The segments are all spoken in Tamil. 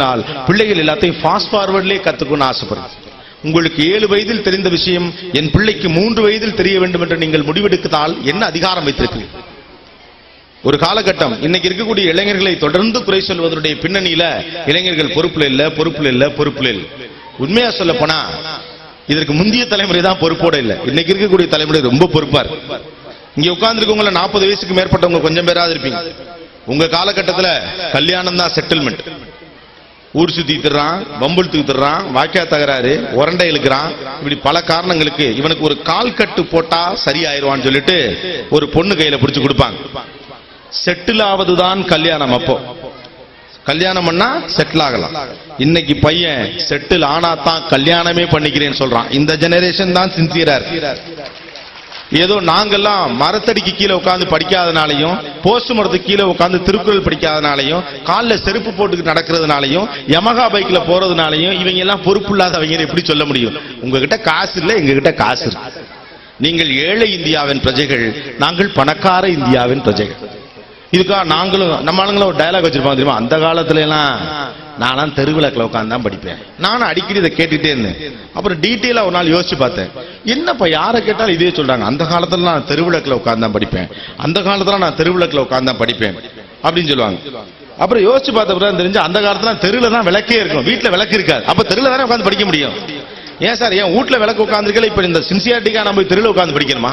நாள் பிள்ளைகள் எல்லாத்தையும் ஃபாஸ்ட் ஃபார்வர்ட்லேயே கற்றுக்கணும்னு ஆசைப்படுறேன் உங்களுக்கு ஏழு வயதில் தெரிந்த விஷயம் என் பிள்ளைக்கு மூன்று வயதில் தெரிய வேண்டும் என்று நீங்கள் முடிவெடுத்தால் என்ன அதிகாரம் வைத்திருக்கிறீர்கள்? ஒரு காலகட்டம் இன்னைக்கு இருக்கக்கூடிய இளைஞர்களை தொடர்ந்து குறை சொல்வதனுடைய பின்னணியில இளைஞர்கள் பொறுப்புல இல்ல பொறுப்புல இல்ல பொறுப்புல இல்ல. உண்மையா சொல்ல போனா இதற்கு முந்தைய தலைமுறை தான் பொறுப்போட இல்ல. இன்னைக்கு இருக்கக்கூடிய தலைமுறை ரொம்ப பொறுப்பா இருக்கு. இங்க உட்கார்ந்துருக்கவங்கள நாற்பது வயசுக்கு மேற்பட்டவங்க கொஞ்சம் பேராது இருப்பீங்க. உங்க காலகட்டத்துல கல்யாணம் தான் செட்டில்மெண்ட் ஊர் சுத்தி திடுறான் பம்புள் தூத்துறான் தகராறு உரண்டை இழுக்கிறான். இப்படி பல காரணங்களுக்கு இவனுக்கு ஒரு கால் கட்டு போட்டா சரியாயிருவான்னு சொல்லிட்டு ஒரு பொண்ணு கையில பிடிச்சு கொடுப்பாங்க. செட்டில் ஆவதுதான் கல்யாணம் அப்போ. கல்யாணம் பண்ணா செட்டில் ஆகலாம். இன்னைக்கு பையன் செட்டில் ஆனா தான் கல்யாணமே பண்ணிக்கிறேன்னு சொல்றான். இந்த ஜெனரேஷன் தான் சின்சியரா இருக்கு. ஏதோ நாங்கெல்லாம் மரத்தடிக்கு கீழே உட்காந்து படிக்காதனாலையும் போஸ்ட் மரத்துக்கு கீழே உட்காந்து திருக்குறள் படிக்காதனாலையும் காலில் செருப்பு போட்டு நடக்கிறதுனாலையும் யமகா பைக்ல போறதுனாலையும் இவங்க எல்லாம் பொறுப்பு இல்லாதவங்க எப்படி சொல்ல முடியும்? உங்ககிட்ட காசு இல்லை எங்ககிட்ட காசு இருக்கு. நீங்கள் ஏழை இந்தியாவின் பிரஜைகள் நாங்கள் பணக்கார இந்தியாவின் பிரஜைகள். இதுக்காக நாங்களும் நம்ம ஆளுங்களும் ஒரு டயலாக் வச்சிருப்பாங்க தெரியுமா? அந்த காலத்துல எல்லாம் நானும் தெருவிளக்கில் உட்காந்து தான் படிப்பேன். நானும் அடிக்கடி இதை கேட்டுட்டே இருந்தேன். அப்புறம் டீட்டெயிலா ஒரு நாள் யோசிச்சு பார்த்தேன். என்னப்பா யாரை கேட்டாலும் இதே சொல்றாங்க. அந்த காலத்துல நான் தெருவிளக்கில் உட்காந்து தான் படிப்பேன். அந்த காலத்துல நான் தெருவிளக்கில் உட்காந்து தான் படிப்பேன். அப்படின்னு சொல்லுவாங்க. அப்புறம் யோசிச்சு பார்த்த பிறகு தெரிஞ்சு அந்த காலத்துல தெருவில் தான் விளக்கே இருக்கும் வீட்டில் விளக்கு இருக்காது. அப்ப தெருவில் தானே உட்காந்து படிக்க முடியும்? ஏன் சார் ஏன் வீட்டில் விளக்கு உட்காந்துருக்கல இப்ப இந்த சின்சியாரிட்டிக்கா நம்ம தெருவில் உட்காந்து படிக்கணுமா?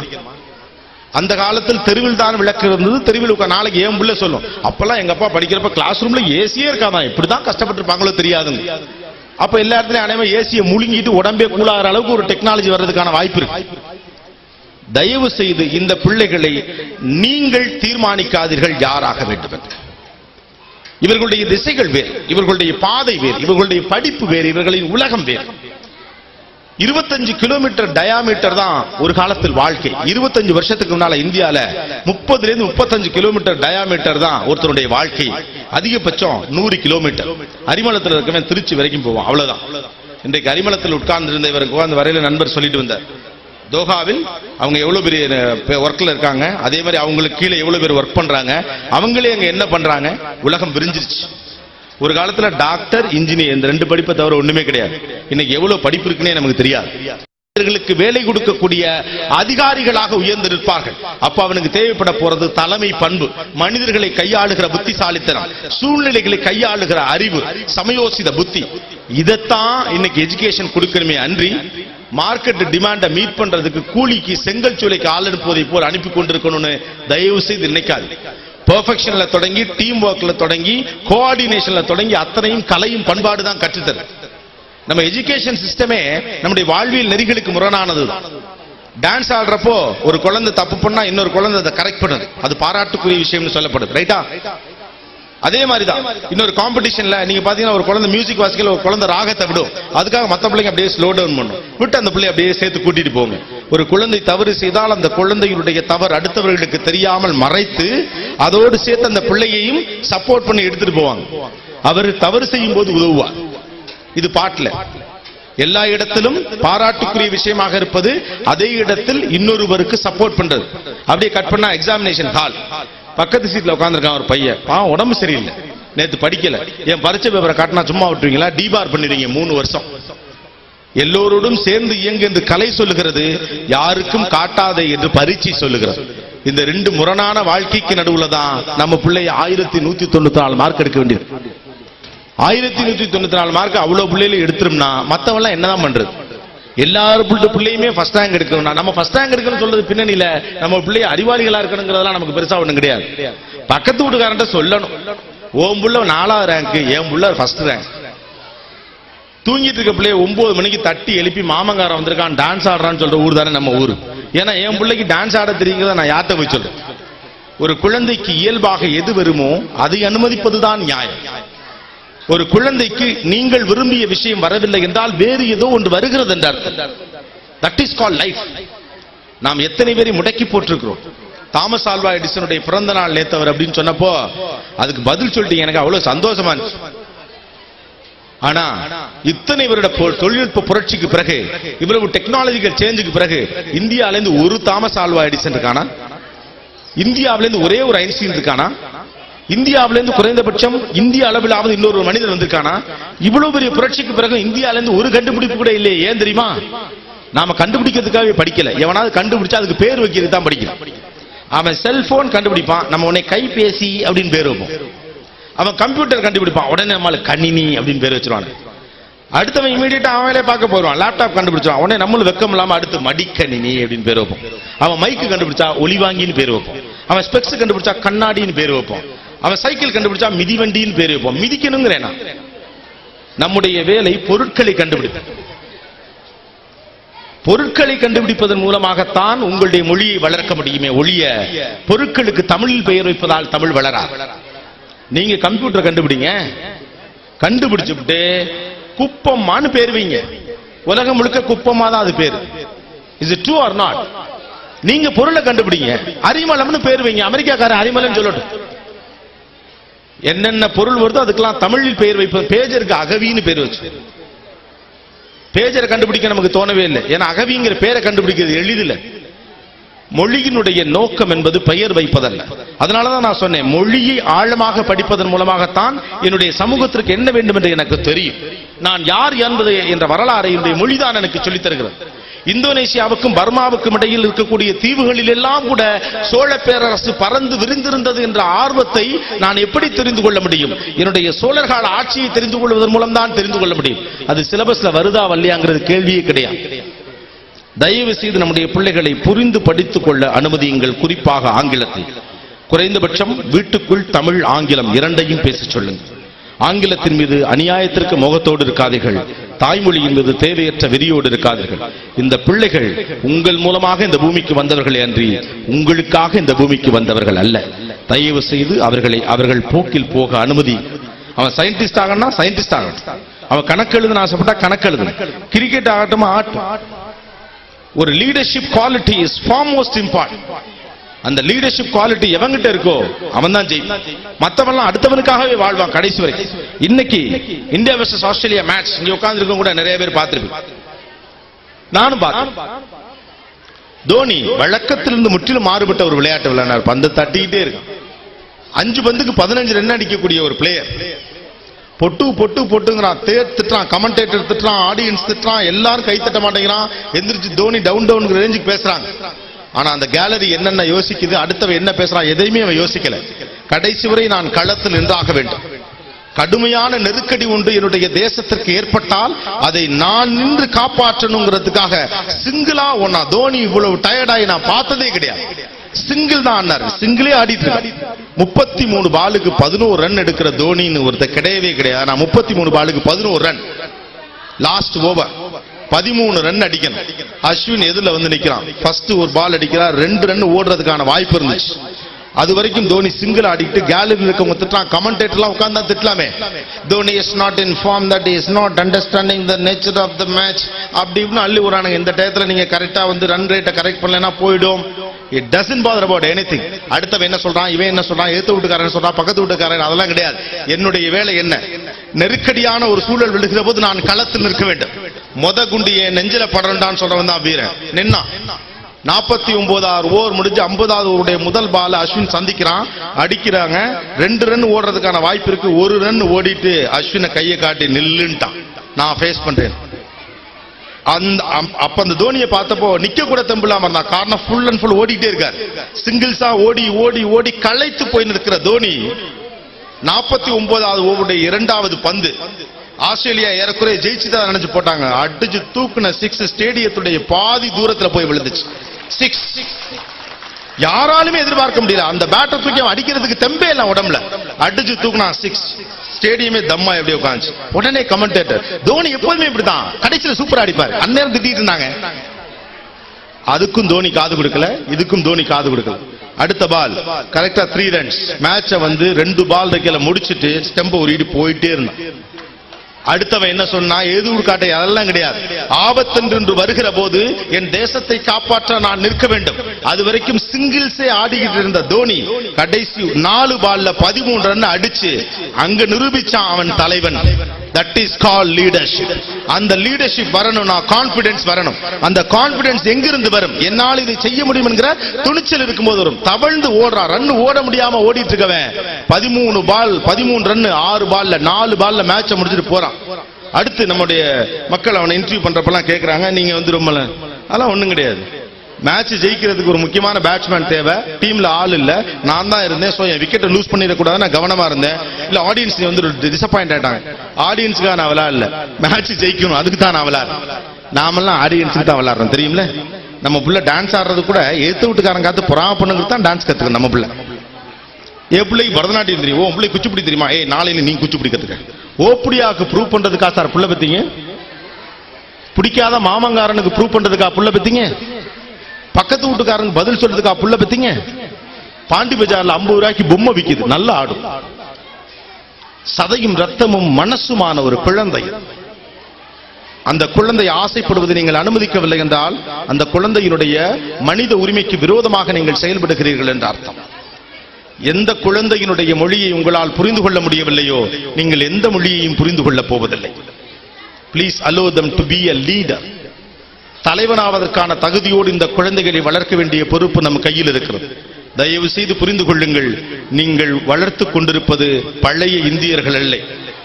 அந்த காலத்தில் தெருவில் தான் விளக்கு இருந்தது. தெருவில் உட்கா நாளைக்கு ஏன் பிள்ளை சொல்லும் அப்பெல்லாம் எங்க அப்பா படிக்கிறப்ப கிளாஸ் ரூம்ல ஏசியே இருக்காதான். இப்படிதான் கஷ்டப்பட்டிருப்பாங்களோ தெரியாதுங்க. அப்ப எல்லா இடத்துலயும் அனைவரும் ஏசியை முழுங்கிட்டு உடம்பே கூலாகிற அளவுக்கு ஒரு டெக்னாலஜி வர்றதுக்கான வாய்ப்பு இருக்கு. தயவு செய்து இந்த பிள்ளைகளை நீங்கள் தீர்மானிக்காதீர்கள் யாராக வேண்டும் என்று இவர்களுடைய திசைகள் வேறு இவர்களுடைய பாதை வேறு இவர்களுடைய படிப்பு வேறு இவர்களின் உலகம் வேறு. இருபத்தஞ்சு கிலோமீட்டர் டயாமீட்டர் தான் ஒரு காலத்தில் வாழ்க்கை. இருபத்தஞ்சு வருஷத்துக்கு முன்னால இந்தியால முப்பதுல இருந்து முப்பத்தஞ்சு கிலோமீட்டர் டயாமீட்டர் தான் ஒருத்தருடைய வாழ்க்கை. அதிகபட்சம் நூறு கிலோமீட்டர். அரிமளத்தில் இருக்கவன் திருச்சி வரைக்கும் போவோம் அவ்வளவுதான். இன்றைக்கு அரிமளத்தில் உட்கார்ந்து இருந்த இவர் உட்கார்ந்து வரையில நண்பர் சொல்லிட்டு வந்தார். தோஹாவில் அவங்க எவ்வளவு பெரிய ஒர்க்ல இருக்காங்க. அதே மாதிரி அவங்களுக்கு கீழே எவ்வளவு பேர் ஒர்க் பண்றாங்க. அவங்களே அங்க என்ன பண்றாங்க? உலகம் விரிஞ்சிருச்சு. ஒரு காலத்துல டாக்டர் இன்ஜினியர் இந்த ரெண்டு படிப்பை தவிர ஒண்ணுமே கிடையாது. இன்னைக்கு எவ்வளவு படிப்பு இருக்குன்னே நமக்கு தெரியாது. இவர்களுக்கு வேலை கொடுக்கக்கூடிய அதிகாரிகளாக உயர்ந்து நிற்பார்கள் அப்ப அவனுக்கு தேவைப்பட போறது தலைமை பண்பு மனிதர்களை கையாளுகிற புத்திசாலித்தனம் சூழ்நிலைகளை கையாளுகிற அறிவு சமயோசித புத்தி. இதைத்தான் இன்னைக்கு எஜுகேஷன் கொடுக்கணுமே அன்றி மார்க்கெட் டிமாண்ட மீட் பண்றதுக்கு கூலிக்கு செங்கல் சூளைக்கு ஆள் அனுப்புவதை போல் அனுப்பி கொண்டிருக்கணும்னு தயவு செய்து நினைக்காது பெர்ஃபெக்ஷன்ல தொடங்கி டீம் ஒர்க்ல தொடங்கி கோஆர்டினேஷன்ல தொடங்கி அத்தனையும் கலையும் பண்பாடு தான் கற்றுத்தரு நம்ம எஜுகேஷன் சிஸ்டமே நம்முடைய வாழ்வியல் நெறிகளுக்கு முரணானது. டான்ஸ் ஆடுறப்போ ஒரு குழந்தை தப்பு பண்ணா இன்னொரு குழந்தை அதை கரெக்ட் பண்ணுது. அது பாராட்டுக்குரிய விஷயம்னு சொல்லப்படுது. ரைட்டா அதே மாதிரி தான் இன்னொரு காம்படிஷன்ல நீங்க பாத்தீங்கன்னா ஒரு குழந்தை மியூசிக் வாசிக்கல ஒரு குழந்தை ராகத்தை விடும். அதுக்காக மத்த பிள்ளைங்க அப்படியே ஸ்லோ டவுன் பண்ணும். விட்டு அந்த பிள்ளை அப்படியே சேர்த்து கூட்டிட்டு போங்க. ஒரு குழந்தை தவறு செய்தால் அந்த குழந்தையினுடைய தவறு அடுத்தவர்களுக்கு தெரியாமல் மறைத்து அதோடு சேர்த்து அந்த பிள்ளையையும் சப்போர்ட் பண்ணி எடுத்துட்டு போவாங்க. அவர் தவறு செய்யும் போது உதவுவார். இது பாட்டில். எல்லா இடத்திலும் பாராட்டுக்குரிய விஷயமாக இருப்பது அதே இடத்தில் இன்னொருவருக்கு சப்போர்ட் பண்றது. அப்படியே கட் பண்ணா எக்ஸாமினேஷன் ஹால் பக்கத்து சீட்ல உட்காந்துருக்கான் ஒரு பையன். பாவம் உடம்பு சரியில்லை. நேத்து படிக்கல. என் பரிச்சை பேப்பரை காட்டினா சும்மா விட்டுருவீங்களா? டிபார் பண்ணிடுவீங்க மூணு வருஷம். எல்லோரோடும் சேர்ந்து இயங்கு என்று கலை சொல்லுகிறது யாருக்கும் காட்டாதே என்று பரீட்சை சொல்லுகிறது. இந்த ரெண்டு முரணான வாழ்க்கைக்கு நடுவுல தான் நம்ம பிள்ளைய ஆயிரத்தி நூத்தி தொண்ணூத்தி நாலு மார்க் எடுக்க வேண்டியது ஆயிரத்தி நூத்தி தொண்ணூத்தி நாலு மார்க் அவ்வளவு பிள்ளையில எடுத்துரும்னா மத்தவெல்லாம் என்னதான் பண்றது? எல்லாரும் பிள்ளை பிள்ளையுமே ஃபர்ஸ்ட் ரேங்க் எடுக்கணும்னா நம்ம ஃபர்ஸ்ட் ரேங்க் எடுக்கணும்னு சொல்றது பின்னணியில நம்ம பிள்ளைய அறிவாளிகளா இருக்கணுங்கிறதெல்லாம் நமக்கு பெருசா ஒண்ணும் கிடையாது. பக்கத்து வீட்டுக்காரன்ட்ட சொல்லணும். ஓம் புள்ள நாலாவது ரேங்க் என் புள்ள ஃபர்ஸ்ட் ரேங்க் தூங்கிட்டு இருக்க பிள்ளைய ஒன்பது மணிக்கு தட்டி எழுப்பி மாமங்காரன் வந்திருக்கான் டான்ஸ் ஆடுறான்னு சொல்ற ஊர் தானே நம்ம ஊர். ஏன்னா என் பிள்ளைக்கு டான்ஸ் ஆட தெரியுங்கிறத நான் யார்கிட்ட போய் சொல்றேன் ஒரு குழந்தைக்கு இயல்பாக எது வருமோ அதை அனுமதிப்பதுதான் நியாயம். ஒரு குழந்தைக்கு நீங்கள் விரும்பிய விஷயம் வரவில்லை என்றால் வேறு ஏதோ ஒன்று வருகிறது என்ற அர்த்தம். தட் இஸ் கால் லைஃப் நாம் எத்தனை பேரை முடக்கி போட்டிருக்கிறோம்? தாமஸ் ஆல்வா எடிசனுடைய பிறந்த நாள் நேத்தவர் அப்படின்னு சொன்னப்போ அதுக்கு பதில் சொல்லிட்டீங்க எனக்கு அவ்வளவு சந்தோஷமா இருந்துச்சு. ஆனா இத்தனை வருட தொழில்நுட்ப புரட்சிக்கு பிறகு இவ்வளவு டெக்னாலஜிக்கல் சேஞ்சுக்கு பிறகு இந்தியால இருந்து ஒரு தாமஸ் ஆல்வா எடிசன் இருக்கானா? இந்தியாவில இருந்து ஒரே ஒரு ஐன்ஸ்டீன் இருக்கானா? இந்தியாவில இருந்து குறைந்தபட்சம் இந்திய அளவிலாவது இன்னொரு மனிதன் வந்திருக்கானா? இவ்வளவு பெரிய புரட்சிக்கு பிறகு இந்தியால இருந்து ஒரு கண்டுபிடிப்பு கூட இல்லையே ஏன் தெரியுமா? நாம கண்டுபிடிக்கிறதுக்காகவே படிக்கல. எவனாவது கண்டுபிடிச்சா அதுக்கு பேர் வைக்கிறது தான் படிக்கணும் அவன் செல்போன் கண்டுபிடிப்பான். நம்ம உன்னை கைபேசி அப்படின்னு பேர் வைப்போம். அவன் கம்ப்யூட்டர் கண்டுபிடிப்பான். உடனே நம்மள கணினி அப்படின்னு பேர் வச்சிருவான். அடுத்தவன் இமீடியட்டா அவன் பார்க்க போறான் லேப்டாப் கண்டுபிடிச்சான் உடனே நம்மளும் வெக்கம் இல்லாம அடுத்து மடிக்கணினி அப்படின்னு பேர் வைப்போம். அவன் மைக்கு கண்டுபிடிச்சா ஒளிவாங்கின்னு பேர் வைப்போம். அவன் ஸ்பெக்ஸ் கண்டுபிடிச்சா கண்ணாடின்னு பேர் வைப்போம். அவன் சைக்கிள் கண்டுபிடிச்சா மிதிவண்டின்னு பேர் வைப்போம். மிதிக்கணுங்கிறேனா நம்முடைய வேலை பொருட்களை கண்டுபிடிப்பது. பொருட்களை கண்டுபிடிப்பதன் மூலமாகத்தான் உங்களுடைய மொழியை வளர்க்க முடியுமே ஒழிய பொருட்களுக்கு தமிழில் பெயர் வைப்பதால் தமிழ் வளரா நீங்க கம்ப்யூட்டர் கண்டுபிடிங்க. கண்டுபிடிச்சுட்டு குப்பம்மான்னு பேர் வைங்க. உலகம் முழுக்க குப்பமா தான் அது பேரு. Is it true or not நீங்க பொருளை கண்டுபிடிங்க. அரிமலம்னு பேர் வைங்க. அமெரிக்காக்காரன் அரிமளம் சொல்லட்டும். என்னென்ன பொருள் வருதோ அதுக்கெல்லாம் தமிழில் பெயர் வைப்பது பேஜருக்கு அகவின்னு பேர் வச்சு. பேஜரை கண்டுபிடிக்க நமக்கு தோணவே இல்லை. ஏன்னா அகவிங்கிற பேரை கண்டுபிடிக்கிறது எளிதில்லை. மொழியினுடைய நோக்கம் என்பது பெயர் வைப்பதல்ல. அதனாலதான் நான் சொன்னேன் மொழியை ஆழமாக படிப்பதன் மூலமாகத்தான் என்னுடைய சமூகத்திற்கு என்ன வேண்டும் என்று எனக்கு தெரியும். நான் யார் என்பது என்ற வரலாறை என்னுடைய மொழிதான் எனக்கு சொல்லித் தருகிறது. இந்தோனேசியாவுக்கும் பர்மாவுக்கும் இடையில் இருக்கக்கூடிய தீவுகளில் எல்லாம் கூட சோழ பேரரசு பறந்து விரிந்திருந்தது என்ற ஆர்வத்தை நான் எப்படி தெரிந்து கொள்ள முடியும்? என்னுடைய சோழர்கால ஆட்சியை தெரிந்து கொள்வதன் மூலம் தான் தெரிந்து கொள்ள முடியும். அது சிலபஸ்ல வருதா வல்லையாங்கிறது கேள்வியே கிடையாது. தயவு செய்து நம்முடைய பிள்ளைகளை புரிந்து படித்துக் கொள்ள அனுமதியுங்கள். குறிப்பாக ஆங்கிலத்தில். குறைந்தபட்சம் வீட்டுக்குள் தமிழ் ஆங்கிலம் இரண்டையும் பேசிச் சொல்லுங்கள். ஆங்கிலத்தின் மீது அநியாயத்திற்கு முகத்தோடு இருக்காதீர்கள். தாய்மொழியின் மீது தேவையற்ற வெறியோடு இருக்காதீர்கள். இந்த பிள்ளைகள் உங்கள் மூலமாக இந்த பூமிக்கு வந்தவர்கள் அன்றி உங்களுக்காக இந்த பூமிக்கு வந்தவர்கள் அல்ல. தயவு செய்து அவர்களை அவர்கள் போக்கில் போக அனுமதி. அவன் சயின்டிஸ்ட் ஆகணும்னா சயின்டிஸ்ட் ஆகணும். அவன் கணக்கு எழுதுன ஆசைப்பட்டா கணக்கு எழுதுன கிரிக்கெட் ஆகட்டும் ஆட்டும். ஒரு leadership quality is foremost important அந்த லீடர்ஷிப் குவாலிட்டி எவங்கிட்ட இருக்கோ அவன் தான் ஜெயிப்பான். மத்தவன்லாம் அடுத்தவனுக்காகவே வாழ்வான் கடைசி வரை இன்னைக்கு இந்தியா வெர்சஸ் ஆஸ்திரேலியா மேட்ச் இங்க உட்கார்ந்து கூட நிறைய பேர் பார்த்திருப்பேன் நானும் பார்த்தேன் தோனி வழக்கத்திலிருந்து முற்றிலும் மாறுபட்ட ஒரு விளையாட்டு விளையாடினார். பந்து தட்டிக்கிட்டே இருக்கான். அஞ்சு பந்துக்கு பதினஞ்சு ரன் அடிக்கக்கூடிய ஒரு பிளேயர் பொட்டு பொட்டு பொட்டுங்கிறான். தேர் திட்டுறான் கமெண்டேட்டர் திட்டுறான் ஆடியன்ஸ் திட்டுறான் எல்லாரும் கை தட்ட மாட்டேங்கிறான். எந்திரிச்சு தோனி டவுன் டவுன் ரேஞ்சுக்கு பேசுறாங்க. ஆனா அந்த கேலரி என்னென்ன யோசிக்குது அடுத்தவன் என்ன பேசுறான் எதையுமே அவன் யோசிக்கல. கடைசி வரை நான் களத்தில் நின்றாக வேண்டும். கடுமையான நெருக்கடி ஒன்று என்னுடைய தேசத்திற்கு ஏற்பட்டால் அதை நான் நின்று காப்பாற்றணுங்கிறதுக்காக சிங்கிளா ஒன்னா தோனி இவ்வளவு டயர்டாயி நான் பார்த்ததே கிடையாது. சிங்கிள் தான் ஆடினாரு சிங்கிளே ஆடிட்டு முப்பத்தி மூணு பாலுக்கு பதினோரு ரன் எடுக்கிற தோனின்னு ஒருத்தர் கிடையவே கிடையாது. நான் முப்பத்தி மூணு பாலுக்கு பதினோரு ரன் லாஸ்ட் ஓவர் பதிமூணு ரன் அடிக்கணும். அஸ்வின் எதுல வந்து நிக்கிறான். ஃபர்ஸ்ட் ஒரு பால் அடிக்கிறார். ரெண்டு ரன் ஓடுறதுக்கான வாய்ப்பு இருந்துச்சு. அது வரைக்கும் தோனி சிங்கிள் ஆடிக்கிட்டு கேலரியில் இருக்கவங்க திட்டலாம். கமெண்டேட்டர்லாம் உட்கார்ந்தா திட்டலாமே. Dhoni is not in form that is not understanding the nature of the match அப்படி இப்படின்னு அள்ளி விடுறானுங்க. இந்த டயத்தில் நீங்க கரெக்டா வந்து ரன் ரேட்டை கரெக்ட் பண்ணலன்னா போயிடும். It doesn't bother about anything அடுத்தவன் என்ன சொல்றான்? இவன் என்ன சொல்றான்? எதிர்த்து வீட்டுக்காரன் சொல்றான்? பக்கத்து வீட்டுக்காரன் அதெல்லாம் கிடையாது. என்னுடைய வேலை என்ன? நெருக்கடியான ஒரு சூழல் விழுகிற போது நான் களத்தில் நிற்க வேண்டும். மொத குண்டு என் நெஞ்சில படரண்டான்னு சொல்றவன் தான் வீரன். நின்னா? நாற்பத்தி ஒன்பதாவது ஓவர் முடிஞ்சு ஐம்பதாவது ஓவருடைய முதல் பால் அஸ்வின் சந்திக்கிறான். அடிக்கிறாங்க. ரெண்டு ரன் ஓடுறதுக்கான வாய்ப்பு இருக்கு. ஒரு ரன் ஓடிட்டு அஸ்வினை கையை காட்டி நில்லுன்ட்டான். நான் ஃபேஸ் பண்றேன். அந்த அப்ப அந்த தோனியை பார்த்தப்போ நிக்க கூட தெம்பில்லாம இருந்தான். காரணம் ஃபுல் அண்ட் ஃபுல் ஓடிட்டே இருக்காரு. சிங்கிள்ஸா ஓடி ஓடி ஓடி களைத்து போய் நிற்கிற தோனி நாற்பத்தி ஒன்பதாவது ஓவருடைய இரண்டாவது பந்து. ஆஸ்திரேலியா ஏறக்குறைய ஜெயிச்சுதான் நினைச்சு போட்டாங்க. அடிச்சு தூக்குன சிக்ஸ் ஸ்டேடியத்துடைய பாதி தூரத்துல போய் விழுந்துச்சு. சிக்ஸ் யாராலுமே எதிர்பார்க்க முடியல. அந்த பேட்டர் தூக்கி அடிக்கிறதுக்கு தெம்பே இல்ல உடம்புல. அடிச்சு தூக்குனா சிக்ஸ் ஸ்டேடியமே தம்மா எப்படி உட்காந்துச்சு உடனே கமெண்டேட்டர் தோனி எப்போதுமே இப்படிதான் கடைசியில சூப்பரா அடிப்பார் அந்நேரம் திட்டிட்டு இருந்தாங்க. அதுக்கும் தோனி காது கொடுக்கல இதுக்கும் தோனி காது கொடுக்கல. அடுத்த பால் கரெக்டா த்ரீ ரன்ஸ் மேட்சை வந்து ரெண்டு பால் வைக்கல முடிச்சிட்டு ஸ்டெம்ப உருகிட்டு போயிட்டே இருந்தான். அடுத்தவன் என்ன சொன்னா ஏதூர் காட்டை? அதெல்லாம் கிடையாது. ஆபத்தென்று வருகிற போது என் தேசத்தை காப்பாற்ற நான் நிற்க வேண்டும். அது வரைக்கும் சிங்கிள்ஸே ஆடிக்கிட்டு இருந்த தோனி கடைசி நாலு பால்ல பதிமூன்று ரன் அடிச்சு அங்க நிரூபிச்சான் அவன் தலைவன். தட் இஸ் கால் லீடர்ஷிப் அந்த லீடர்ஷிப் வரணும்னா கான்பிடன்ஸ் வரணும். அந்த கான்பிடன்ஸ் எங்கிருந்து வரும்? என்னால் இதை செய்ய முடியும் என்கிற துணிச்சல் இருக்கும்போது வரும். தவழ்ந்து ஓடுறான் ரன் ஓட முடியாம ஓடிட்டு இருக்கவன் பதிமூணு பால் பதிமூணு ரன் ஆறு பால்ல நாலு பால்ல மேட்சை முடிச்சிட்டு போறான். அடுத்து நம்முடைய மக்கள் அவனை இன்டர்வியூ பண்றப்பெல்லாம் கேட்கறாங்க நீங்க வந்து ரொம்ப அதெல்லாம் ஒண்ணும் கிடையாது. மேட்ச் ஜெயிக்கிறதுக்கு ஒரு முக்கியமான பேட்ஸ்மேன் தேவை. டீம்ல ஆள் இல்ல. நான் தான் இருந்தேன். சோ என் விக்கெட்டை லூஸ் பண்ணிடக்கூடாது நான் கவனமா இருந்தேன். இல்ல ஆடியன்ஸ் வந்து டிசப்பாயிண்ட் ஆயிட்டாங்க. ஆடியன்ஸுக்காக நான் விளையாடல. மேட்ச் ஜெயிக்கணும். அதுக்கு தான் நான் விளையாடுறேன் நாமெல்லாம் ஆடியன்ஸுக்கு தான் விளையாடுறோம். தெரியுமில? நம்ம புள்ள டான்ஸ் ஆடுறது கூட ஏத்து வீட்டுக்காரங்க காத்து புறாம தான் டான்ஸ் கத்துக்கணும் நம்ம புள்ள. என் பிள்ளைக்கு பரதநாட்டியம் தெரியும். ஓ பிள்ளை குச்சிப்புடி தெரியுமா? ஏய் நாளையில நீ குச்சிப்புடி கத்துக்க. ஓப்படியாவுக்கு ப்ரூவ் பண்றதுக்கா சார் புள்ள பத்தீங்க? பிடிக்காத மாமங்காரனுக்கு ப்ரூவ் பண்றதுக்கா புள்ள பத்தீங்க? பக்கத்து வீட்டுக்காரங்க பதில் சொல்றதுக்கா புள்ள பத்தீங்க? பாண்டி பஜார்ல ஐம்பது ரூபாய்க்கு பொம்மை விக்குது. நல்ல ஆடும் சதையும் ரத்தமும் மனசுமான ஒரு குழந்தை. அந்த குழந்தை ஆசைப்படுவதை நீங்கள் அனுமதிக்கவில்லை என்றால் அந்த குழந்தையினுடைய மனித உரிமைக்கு விரோதமாக நீங்கள் செயல்படுகிறீர்கள் என்ற அர்த்தம். எந்த குழந்தையினுடைய மொழியை உங்களால் புரிந்து கொள்ள முடியவில்லையோ நீங்கள் எந்த மொழியையும் புரிந்து கொள்ளப் போவதில்லை. Please allow them to be a leader தலைவனாவதற்கான தகுதியோடு இந்த குழந்தைகளை வளர்க்க வேண்டிய பொறுப்பு நம் கையில் இருக்கிறது. தயவு செய்து புரிந்து கொள்ளுங்கள் நீங்கள் வளர்த்து கொண்டிருப்பது பழைய இந்தியர்கள் அல்ல.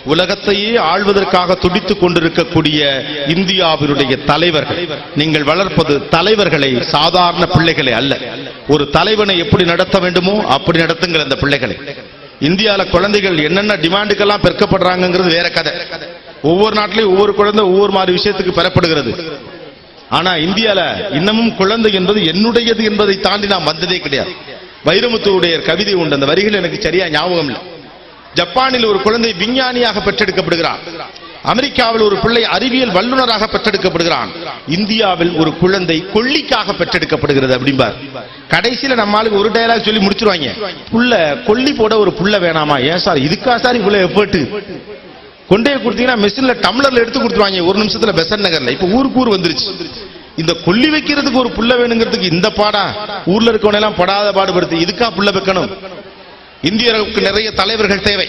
உலகத்தையே ஆள்வதற்காக துடித்துக் கொண்டிருக்கக்கூடிய இந்தியாவினுடைய தலைவர்கள். நீங்கள் வளர்ப்பது தலைவர்களை சாதாரண பிள்ளைகளை அல்ல. ஒரு தலைவனை எப்படி நடத்த வேண்டுமோ அப்படி நடத்துங்கள் அந்த பிள்ளைகளை. இந்தியால குழந்தைகள் என்னென்ன டிமாண்டுக்கெல்லாம் பெருக்கப்படுறாங்கிறது வேற கதை. ஒவ்வொரு நாட்டிலையும் ஒவ்வொரு குழந்தை ஒவ்வொரு மாதிரி விஷயத்துக்கு பெறப்படுகிறது. ஆனா இந்தியால இன்னமும் குழந்தை என்பது என்னுடையது என்பதை தாண்டி நான் வந்ததே கிடையாது. வைரமுத்துவுடைய கவிதை உண்டு. அந்த வரிகள் எனக்கு சரியா ஞாபகம் இல்லை. ஜப்பானில் ஒரு குழந்தை விஞ்ஞானியாக பெற்றெடுக்கப்படுகிறான். அமெரிக்காவில் ஒரு பிள்ளை அறிவியல் வல்லுநராக பெற்றெடுக்கப்படுகிறான். இந்தியாவில் ஒரு குழந்தை கொல்லிக்காக பெற்றெடுக்கப்படுகிறது அப்படிம்பார். கடைசியில நம்மளுக்கு ஒரு டயலாக் சொல்லி முடிச்சிருவாங்க. புள்ள கொல்லி போட ஒரு புள்ள வேணாமா? ஏன் சார்? இதுக்கா சார் இவ்வளவு எஃபர்ட் கொண்டே கொடுத்தீங்கன்னா மெஷின்ல டம்ளர்ல எடுத்து கொடுத்துருவாங்க. ஒரு நிமிஷத்துல பெசன் நகர்ல. இப்ப ஊருக்கு ஊர் வந்துருச்சு. இந்த கொல்லி வைக்கிறதுக்கு ஒரு புள்ள வேணுங்கிறதுக்கு இந்த பாடா? ஊர்ல இருக்கவனெல்லாம் படாத பாடுபடுத்து இதுக்கா புள்ள வைக்கணும்? இந்தியர்களுக்கு நிறைய தலைவர்கள் தேவை.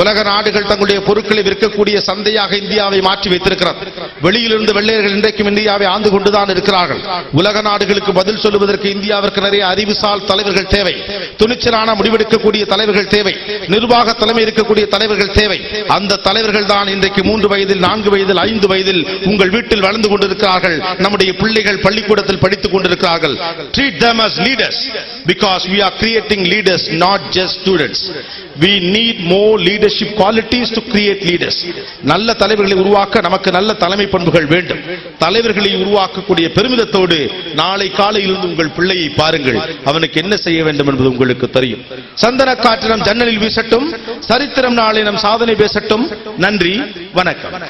உலக நாடுகள் தங்களுடைய பொருட்களை விற்கக்கூடிய சந்தையாக இந்தியாவை மாற்றி வைத்திருக்கிறது. வெளியிலிருந்து வெள்ளையர்கள் இன்றைக்கும் இந்தியாவை ஆண்டு கொண்டுதான் இருக்கிறார்கள். உலக நாடுகளுக்கு பதில் சொல்லுவதற்கு இந்தியாவிற்கு நிறைய அறிவுசால் தலைவர்கள் தேவை. துணிச்சலான முடிவெடுக்கக்கூடிய தலைவர்கள் தேவை. நிர்வாக தலைமை இருக்கக்கூடிய தலைவர்கள் தேவை. அந்த தலைவர்கள் தான் இன்றைக்கு மூன்று வயதில் நான்கு வயதில் ஐந்து வயதில் உங்கள் வீட்டில் வளர்ந்து கொண்டிருக்கிறார்கள். நம்முடைய பிள்ளைகள் பள்ளிக்கூடத்தில் படித்துக் கொண்டிருக்கிறார்கள். Treat them as leaders because we are creating leaders not just students. We need more leadership qualities to create leaders. நல்ல தலைவர்களை உருவாக்க நமக்கு நல்ல தலைமை பண்புகள் வேண்டும். தலைவர்களை உருவாக்கக்கூடிய பெருமிதத்தோடு நாளை காலையிலிருந்து உங்கள் பிள்ளையை பாருங்கள். அவனுக்கு என்ன செய்ய வேண்டும் என்பது உங்களுக்கு தெரியும். சந்தன காற்று நம் ஜன்னலில் வீசட்டும். சரித்திரம் நாளை நம் சாதனை பேசட்டும். நன்றி. வணக்கம்.